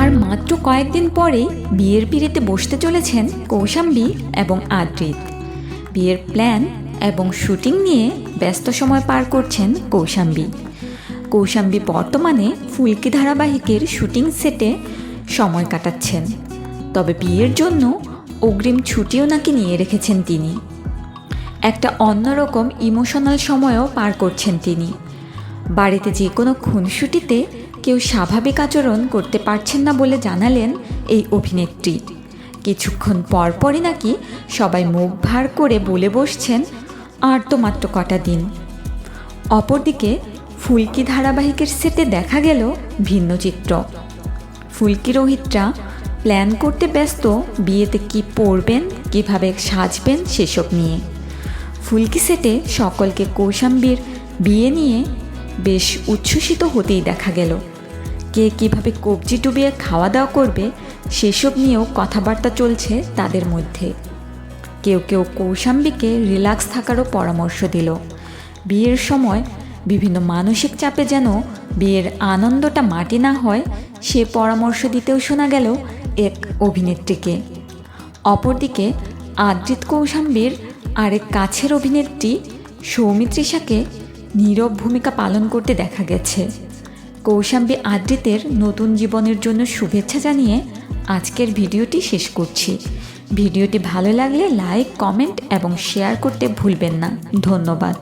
আর মাত্র কয়েকদিন পরেই বিয়ের পিড়িতে বসতে চলেছেন কৌশাম্বী এবং আদ্রিত। বিয়ের প্ল্যান এবং শুটিং নিয়ে ব্যস্ত সময় পার করছেন কৌশাম্বী। কৌশাম্বী বর্তমানে ফুলকি ধারাবাহিকের শুটিং সেটে সময় কাটাচ্ছেন। তবে বিয়ের জন্য অগ্রিম ছুটিও নাকি নিয়ে রেখেছেন তিনি। একটা অন্যরকম ইমোশনাল সময়ও পার করছেন তিনি। বাড়িতে যে কোনো খুনসুটিতে কেউ স্বাভাবিক আচরণ করতে পারছেন না বলে জানালেন এই অভিনেত্রী। কিছুক্ষণ পরপরই নাকি সবাই মুখ ভার করে বলে বসছেন, আর তো মাত্র কটা দিন। অপরদিকে ফুলকি ধারাবাহিকের সেটে দেখা গেল ভিন্ন চিত্র। ফুলকি রোহিতরা প্ল্যান করতে ব্যস্ত, বিয়েতে কি পরবেন, কীভাবে সাজবেন সেসব নিয়ে। ফুলকি সেটে সকলকে কৌশাম্বীর বিয়ে নিয়ে বেশ উচ্ছ্বসিত হতেই দেখা গেল। কে কীভাবে কবজি ডুবিয়ে খাওয়া দাওয়া করবে, সেসব নিয়েও কথাবার্তা চলছে তাদের মধ্যে। কেউ কেউ কৌশাম্বীকে রিল্যাক্স থাকারও পরামর্শ দিল। বিয়ের সময় বিভিন্ন মানসিক চাপে যেন বিয়ের আনন্দটা মাটি না হয়, সে পরামর্শ দিতেও শোনা গেল এক অভিনেত্রীকে। অপরদিকে আদ্রিত কৌশাম্বীর আরেক কাছের অভিনেত্রী সৌমিত্রিষাকে নীরব ভূমিকা পালন করতে দেখা গেছে। কৌশাম্বী আদ্রিতের নতুন জীবনের জন্য শুভেচ্ছা জানিয়ে আজকের ভিডিওটি শেষ করছি। ভিডিওটি ভালো লাগলে লাইক, কমেন্ট এবং শেয়ার করতে ভুলবেন না। ধন্যবাদ।